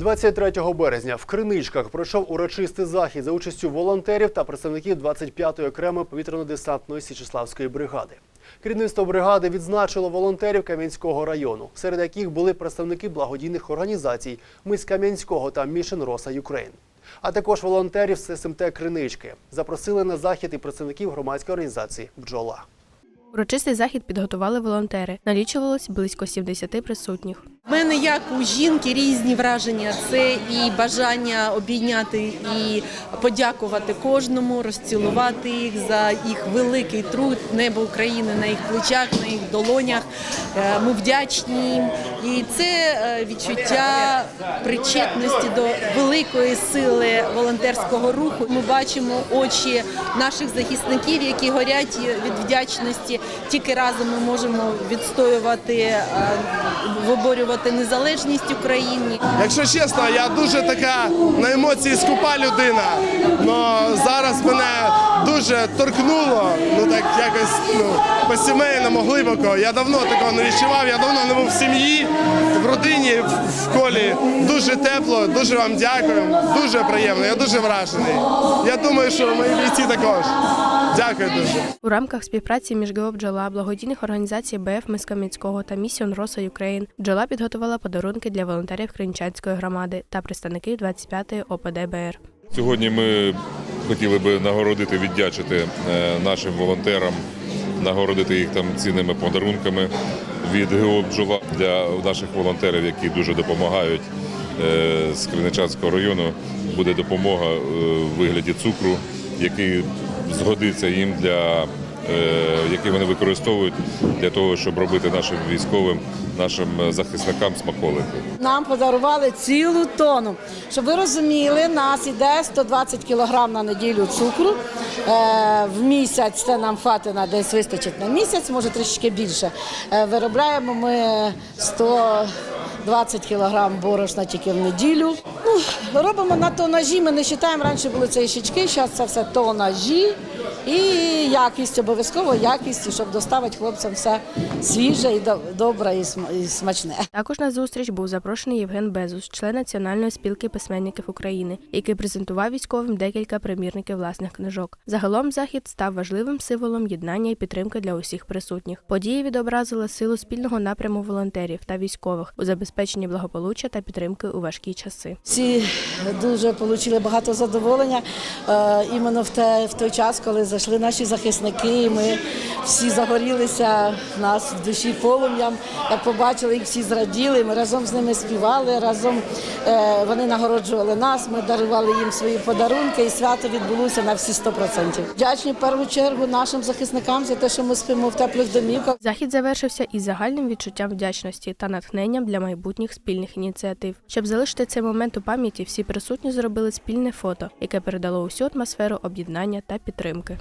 23 березня в Криничках пройшов урочистий захід за участю волонтерів та представників 25-ї окремої повітряно-десантної Січеславської бригади. Керівництво бригади відзначило волонтерів Кам'янського району, серед яких були представники благодійних організацій Мис Кам'янського та Mission Rosa Ukraine. А також волонтерів з СМТ Кринички. Запросили на захід і представників громадської організації Бджола. Урочистий захід підготували волонтери. Налічувалось близько 70 присутніх. У мене як у жінки різні враження. Це і бажання обійняти і подякувати кожному, розцілувати їх за їх великий труд, небо України на їх плечах, на їх долонях. Е, Ми вдячні їм. І це е, відчуття причетності до великої сили волонтерського руху. Ми бачимо очі наших захисників, які горять від вдячності. Тільки разом ми можемо відстоювати, е, виборювати незалежність України. Якщо чесно, я дуже така на емоції скупа людина. але зараз мене дуже торкнуло, ну так якось ну, по-сімейному глибоко. Я давно такого не відчував, я давно не був в сім'ї, в родині, в- в колі. Дуже тепло, дуже вам дякую. Дуже приємно, я дуже вражений. Я думаю, що мої бійці також. Дякую дуже. У рамках співпраці між ГО «Бджола», благодійних організацій БФ Мискам'янського та Місіон Роса Юкрейн бджола підготувала подарунки для волонтерів Кринчанської громади та представників 25-ї ОПДБР. Сьогодні ми хотіли би нагородити, віддячити е, нашим волонтерам, нагородити їх там цінними подарунками від ГО «Бджола» для наших волонтерів, які дуже допомагають е, з Криничанського району. Буде допомога е, в вигляді цукру, який згодиться їм для е, який вони використовують для того, щоб робити нашим військовим, нашим е, захисникам смаколики. Нам подарували цілу тону. Щоб ви розуміли, нас іде 120 кг на неділю цукру. Е, в місяць це нам хватить десь вистачить на місяць, може трішки більше. Виробляємо ми 120 кг борошна тільки в неділю. Робимо на тонажі. Ми не вважаємо, раніше були це щічки, зараз це все тонажі. І якість, обов'язково якість, щоб доставити хлопцям все свіже і добре і і смачне. Також на зустріч був запрошений Євген Безус, член Національної спілки письменників України, який презентував військовим декілька примірників власних книжок. Загалом захід став важливим символом єднання і підтримки для усіх присутніх. Події відобразили силу спільного напряму волонтерів та військових у забезпеченні благополуччя та підтримки у важкі часи. Дуже отримали багато задоволення е, іменно в, те, в той час, коли зайшли наші захисники. і Ми всі загорілися нас в душі полум'ям. Як побачили, їх всі зраділи. Ми разом з ними співали, разом е, вони нагороджували нас. Ми дарували їм свої подарунки, і свято відбулося на всі 100%. Вдячні в першу чергу нашим захисникам за те, що ми спимо в теплих домівках. Захід завершився із загальним відчуттям вдячності та натхненням для майбутніх спільних ініціатив. Щоб залишити цей момент у пам'яті, всі присутні зробили спільне фото, яке передало усю атмосферу об'єднання та підтримки.